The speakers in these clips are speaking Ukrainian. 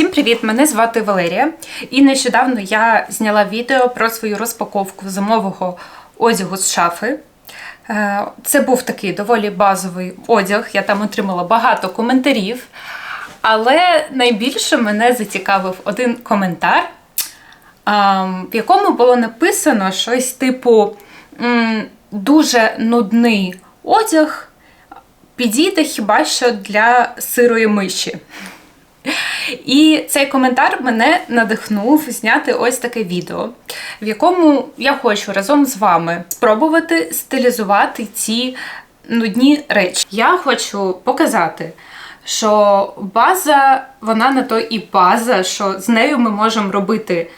Всім привіт! Мене звати Валерія, і нещодавно я зняла відео про свою розпаковку зимового одягу з шафи. Е, Це був такий доволі базовий одяг. Я там отримала багато коментарів. Але найбільше мене зацікавив один коментар, в якому було написано щось типу дуже нудний одяг підійде хіба що для сирої миші. І цей коментар мене надихнув зняти ось таке відео, в якому я хочу разом з вами спробувати стилізувати ці нудні речі. Я хочу показати, що база, вона на то і база, що з нею ми можемо робити.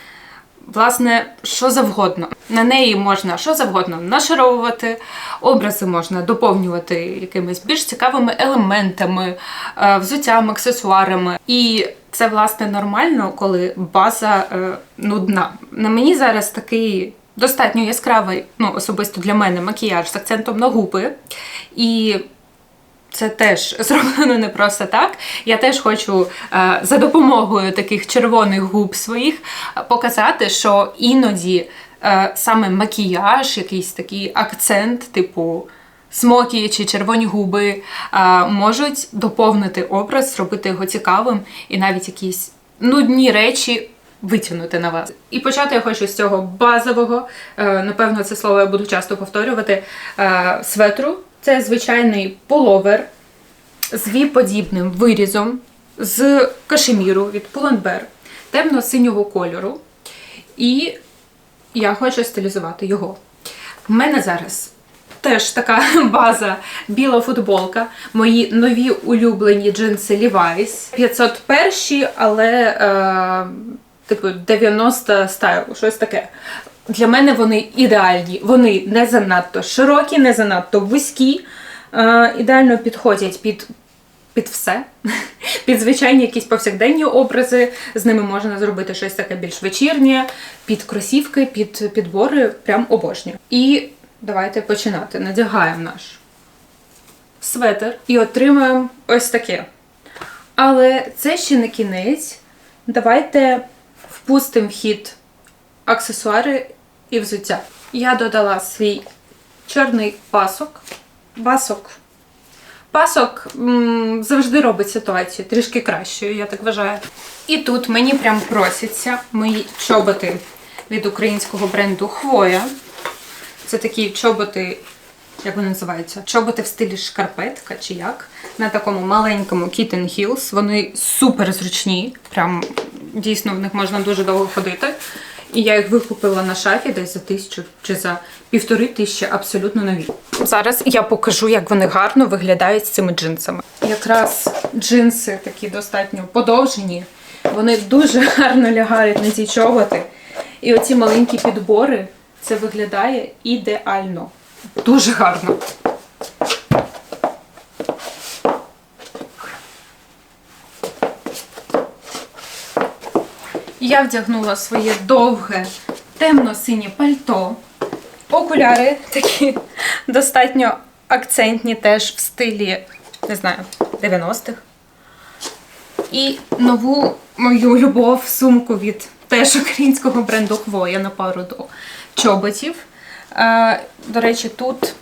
Власне, що завгодно. На неї можна що завгодно нашаровувати, образи можна доповнювати якимись більш цікавими елементами, е, взуттям, аксесуарами. І це, власне, нормально, коли база е, нудна. На мені зараз такий достатньо яскравий, ну, особисто для мене, макіяж з акцентом на губи. І це теж зроблено не просто так. Я теж хочу е, за допомогою таких червоних губ своїх е, показати, що іноді е, саме макіяж, якийсь такий акцент, типу смокі чи червоні губи, можуть доповнити образ, зробити його цікавим і навіть якісь нудні речі. Витягнути на вас. І почати я хочу з цього базового, напевно, це слово я буду часто повторювати. Светру. Це звичайний половер з віподібним вирізом з кашеміру від Pull&Bear темно-синього кольору. І я хочу стилізувати його. В мене зараз теж така база біла футболка. Мої нові улюблені джинси Levi's. 501, але е, типу 90 стайл, щось таке. Для мене вони ідеальні. Вони не занадто широкі, не занадто вузькі. Е, ідеально підходять під під все, під звичайні якісь повсякденні образи. З ними можна зробити щось таке більш вечірнє, під кросівки, під підбори, прям обожнюю. І давайте починати. Надягаємо наш светр і отримаємо ось таке. Але це ще не кінець. Давайте впустимо в хід аксесуари і взуття. Я додала свій чорний пасок. Пасок. Пасок м, завжди робить ситуацію трішки кращою, я так вважаю. І тут мені прям просяться мої чоботи від українського бренду Хвоя. Це такі чоботи, як вони називаються? Чоботи в стилі шкарпетка чи як. На такому маленькому Kitten Heels. Вони супер зручні. Прям дійсно в них можна дуже довго ходити. І я їх викупила на шафі десь за тисячу чи за півтори тисячі абсолютно нові. Зараз я покажу, як вони гарно виглядають з цими джинсами. Якраз джинси такі достатньо подовжені. Вони дуже гарно лягають на ці чоботи. І оці маленькі підбори це виглядає ідеально. Дуже гарно. Я вдягнула своє довге темно-синє пальто. Окуляри такі достатньо акцентні, теж в стилі, не знаю, 90-х. І нову мою любов сумку від теж українського бренду Хвоя на пару до чоботів. Е, До речі, тут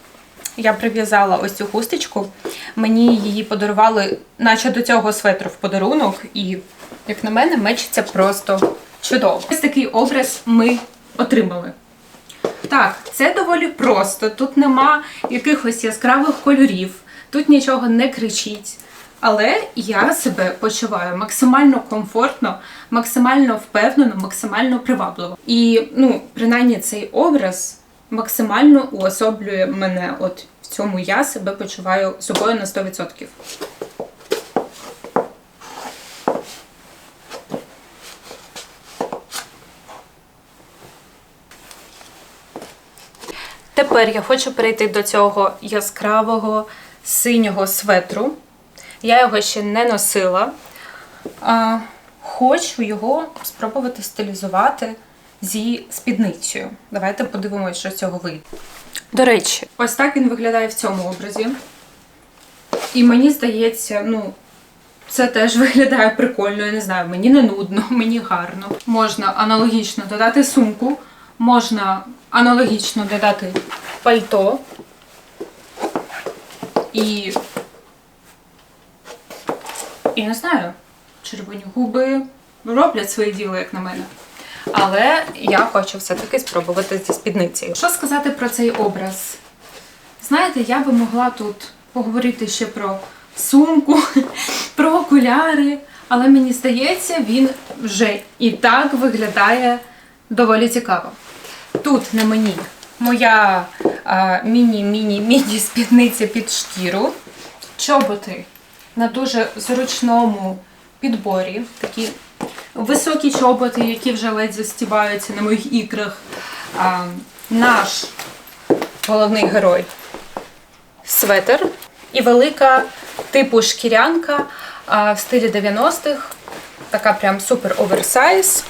я прив'язала ось цю хусточку. Мені її подарували, наче до цього светру в подарунок, і, як на мене, мечиться просто чудово. Ось такий образ ми отримали. Так, це доволі просто. Тут нема якихось яскравих кольорів, тут нічого не кричить. Але я себе почуваю максимально комфортно, максимально впевнено, максимально привабливо. І ну, принаймні цей образ максимально уособлює мене. От в цьому я себе почуваю собою на 100%. Тепер я хочу перейти до цього яскравого синього светру. Я його ще не носила. А, Хочу його спробувати стилізувати зі спідницею. Давайте подивимося, що з цього вийде. До речі, ось так він виглядає в цьому образі. І мені здається, ну, Це теж виглядає прикольно, я не знаю, мені не нудно, мені гарно. Можна аналогічно додати сумку, можна аналогічно додати пальто. І. І не знаю, червоні губи роблять своє діло, як на мене. Але я хочу все-таки спробувати зі спідницею. Що сказати про цей образ? Знаєте, я би могла тут поговорити ще про сумку, про окуляри, але мені здається, він вже і так виглядає доволі цікаво. Тут на мені моя міні-міні-міні спідниця під шкіру, чоботи на дуже зручному підборі, такі високі чоботи, які вже ледь застібаються на моїх ікрах. А, наш головний герой светер і велика типу шкірянка а, в стилі 90-х. Така прям супер оверсайз.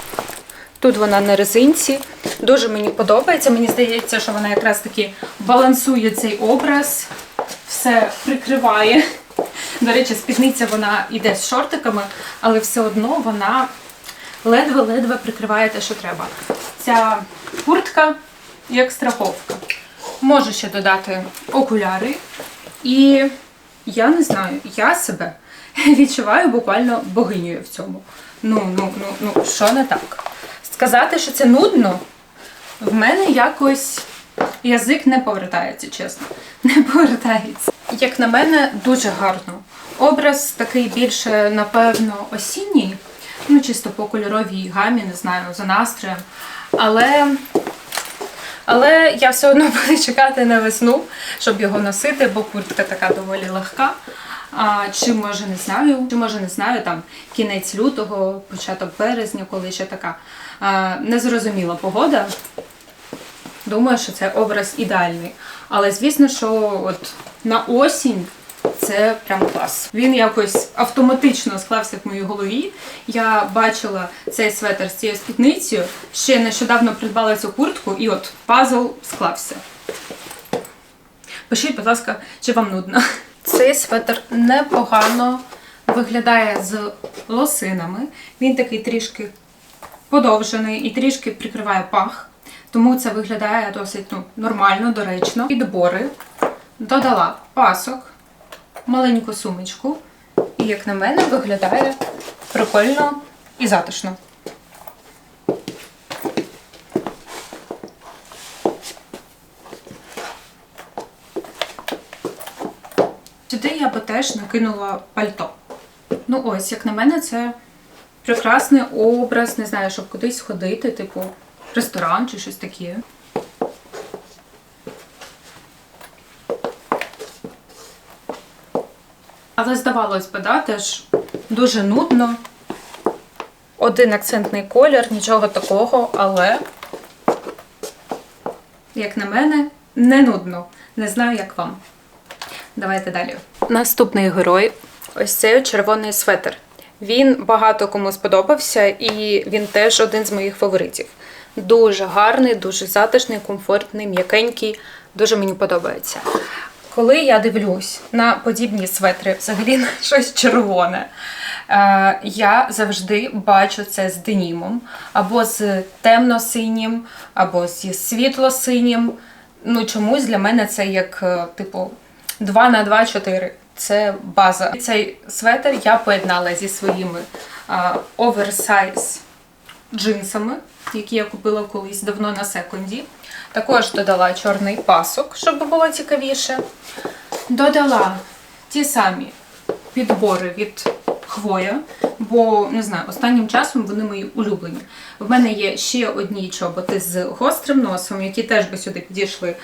Тут вона на резинці. Дуже мені подобається. Мені здається, що вона якраз таки балансує цей образ, все прикриває. До речі, спідниця вона йде з шортиками, але все одно вона ледве-ледве прикриває те, що треба. Ця куртка як страховка. Можу ще додати окуляри. І я не знаю, я себе відчуваю буквально богинею в цьому. Ну, ну, ну, ну, що не так? Сказати, що це нудно, в мене якось язик не повертається, чесно. Не повертається. Як на мене, дуже гарно. Образ такий більше, напевно, осінній, ну, чисто по кольоровій гамі, не знаю, за настроєм. Але але я все одно буду чекати на весну, щоб його носити, бо куртка така доволі легка. А, Чи може не знаю, чи може не знаю, там кінець лютого, початок березня, коли ще така незрозуміла погода. Думаю, що це образ ідеальний. Але звісно, що от на осінь це прям клас. Він якось автоматично склався в моїй голові. Я бачила цей светр з цією спідницею, ще нещодавно придбала цю куртку, і от пазл склався. Пишіть, будь ласка, чи вам нудно. Цей светр непогано виглядає з лосинами. Він такий трішки подовжений і трішки прикриває пах. Тому це виглядає досить ну, нормально, доречно. Підбори додала пасок маленьку сумочку. І, як на мене, виглядає прикольно і затишно. Сюди я би теж накинула пальто. Ну ось, як на мене, це прекрасний образ, не знаю, щоб кудись ходити, типу ресторан чи щось таке. Але здавалось би, да, теж дуже нудно. Один акцентний колір, нічого такого, але, як на мене, не нудно. Не знаю, як вам. Давайте далі. Наступний герой ось цей червоний светр. Він багато кому сподобався, і він теж один з моїх фаворитів. Дуже гарний, дуже затишний, комфортний, м'якенький. Дуже мені подобається. Коли я дивлюсь на подібні светри, взагалі на щось червоне, е, я завжди бачу це з денімом, або з темно-синім, або зі світло-синім. Ну, чомусь для мене це як, е, типу, 2 на 2 4. Це база. Цей светр я поєднала зі своїми оверсайз джинсами, які я купила колись давно на секунді. Також додала чорний пасок, щоб було цікавіше. Додала ті самі підбори від хвоя, бо не знаю, останнім часом вони мої улюблені. В мене є ще одні чоботи з гострим носом, які теж би сюди підійшли.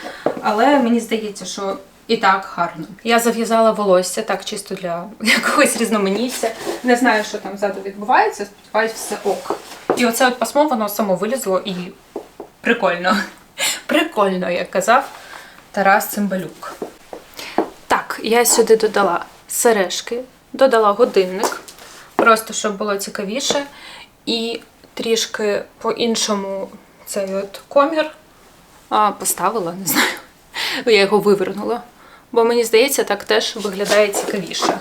Але мені здається, що і так гарно. Я зав'язала волосся так чисто для якогось різноманіття. Не знаю, що там ззаду відбувається, сподіваюсь, все ок. І оце от пасмо, воно само вилізло і прикольно. Прикольно, як казав Тарас Цимбалюк. Так, я сюди додала сережки, додала годинник, просто щоб було цікавіше. І трішки по-іншому цей от комір а, поставила, не знаю. Я його вивернула. Бо мені здається, так теж виглядає цікавіше.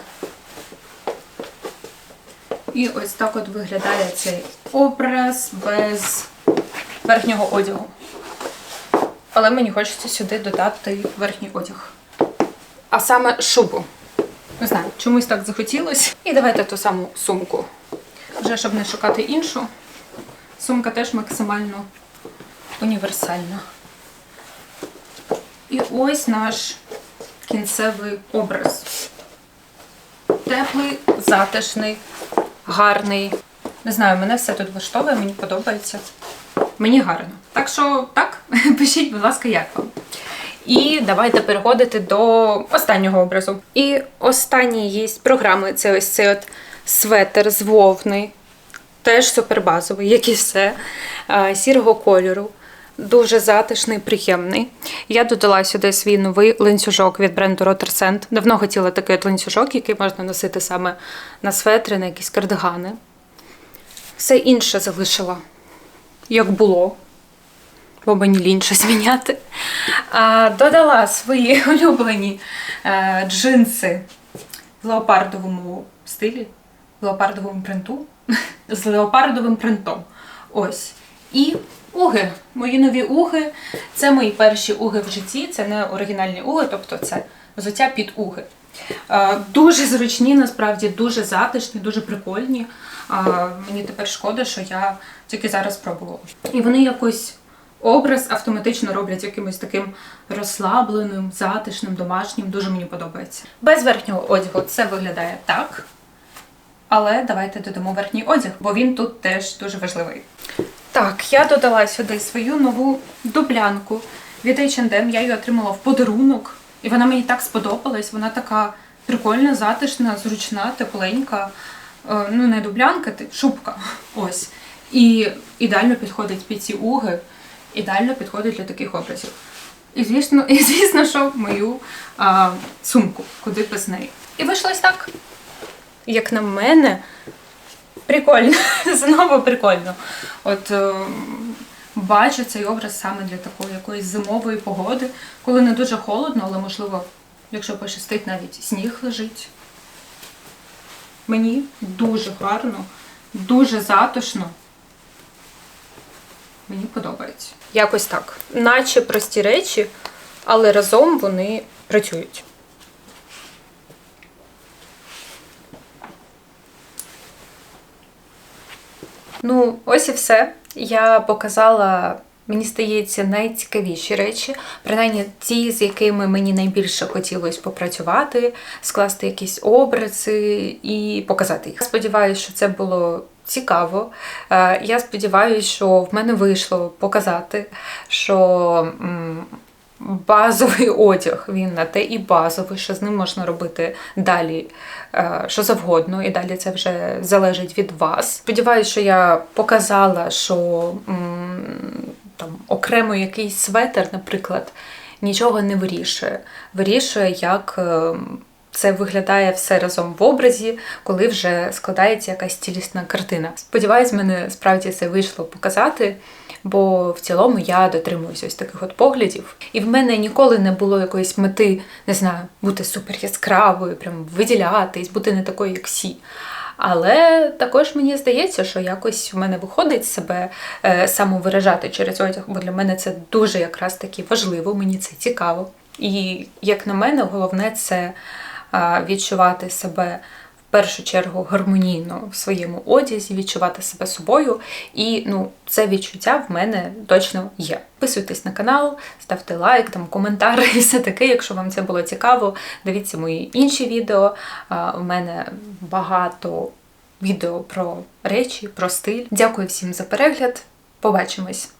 І ось так от виглядає цей образ без верхнього одягу. Але мені хочеться сюди додати верхній одяг. А саме шубу. Не знаю, чомусь так захотілося. І давайте ту саму сумку. Вже щоб не шукати іншу. Сумка теж максимально універсальна. І ось наш кінцевий образ. Теплий, затишний, гарний. Не знаю, мене все тут влаштовує, мені подобається. Мені гарно. Так що так, пишіть, будь ласка, як вам. І давайте переходити до останнього образу. І останній є програми це ось цей от светер з вовни. Теж супербазовий, як і все, сірого кольору. Дуже затишний, приємний. Я додала сюди свій новий ланцюжок від бренду Rotersend. Давно хотіла такий ланцюжок, який можна носити саме на светри, на якісь кардигани. Все інше залишила, як було, бо мені лінь щось міняти. А, додала свої улюблені е, джинси в леопардовому стилі, в леопардовому принту, з леопардовим принтом. Ось. І уги. Мої нові уги. Це мої перші уги в житті. Це не оригінальні уги, тобто це взуття під уги. Е, Дуже зручні, насправді, дуже затишні, дуже прикольні. Е, Мені тепер шкода, що я тільки зараз спробувала. І вони якось образ автоматично роблять якимось таким розслабленим, затишним, домашнім. Дуже мені подобається. Без верхнього одягу це виглядає так. Але давайте додамо верхній одяг, бо він тут теж дуже важливий. Так, я додала сюди свою нову дублянку від H&M. Я її отримала в подарунок, і вона мені так сподобалась. Вона така прикольна, затишна, зручна, тепленька. Е, Ну, не дублянка, шубка. Ось. І ідеально підходить під ці уги, ідеально підходить для таких образів. І звісно, і звісно, що мою а, сумку, куди без неї. І вийшло так. Як на мене, прикольно. Знову прикольно. От е, бачу цей образ саме для такої якоїсь зимової погоди, коли не дуже холодно, але можливо, якщо пощастить, навіть сніг лежить. Мені дуже гарно, дуже затишно. Мені подобається. Якось так. Наче прості речі, але разом вони працюють. Ну, ось і все. Я показала, мені здається, найцікавіші речі, принаймні ті, з якими мені найбільше хотілося попрацювати, скласти якісь образи і показати їх. Сподіваюся, що це було цікаво. Е, Я сподіваюся, що в мене вийшло показати, що. Базовий одяг, він на те і базовий, що з ним можна робити далі е, що завгодно, і далі це вже залежить від вас. Сподіваюся, що я показала, що там окремо якийсь светер, наприклад, нічого не вирішує. Вирішує, як е, це виглядає все разом в образі, коли вже складається якась цілісна картина. Сподіваюсь, мене справді це вийшло показати. Бо в цілому я дотримуюся ось таких от поглядів. І в мене ніколи не було якоїсь мети, не знаю, бути супер яскравою, прям виділятись, бути не такою, як всі. Але також мені здається, що якось в мене виходить себе е, самовиражати через одяг, бо для мене це дуже якраз таки важливо, мені це цікаво. І як на мене, головне це відчувати себе в першу чергу гармонійно в своєму одязі, відчувати себе собою. І ну, це відчуття в мене точно є. Підписуйтесь на канал, ставте лайк, там коментар і все таке, якщо вам це було цікаво. Дивіться мої інші відео. У мене багато відео про речі, про стиль. Дякую всім за перегляд. Побачимось!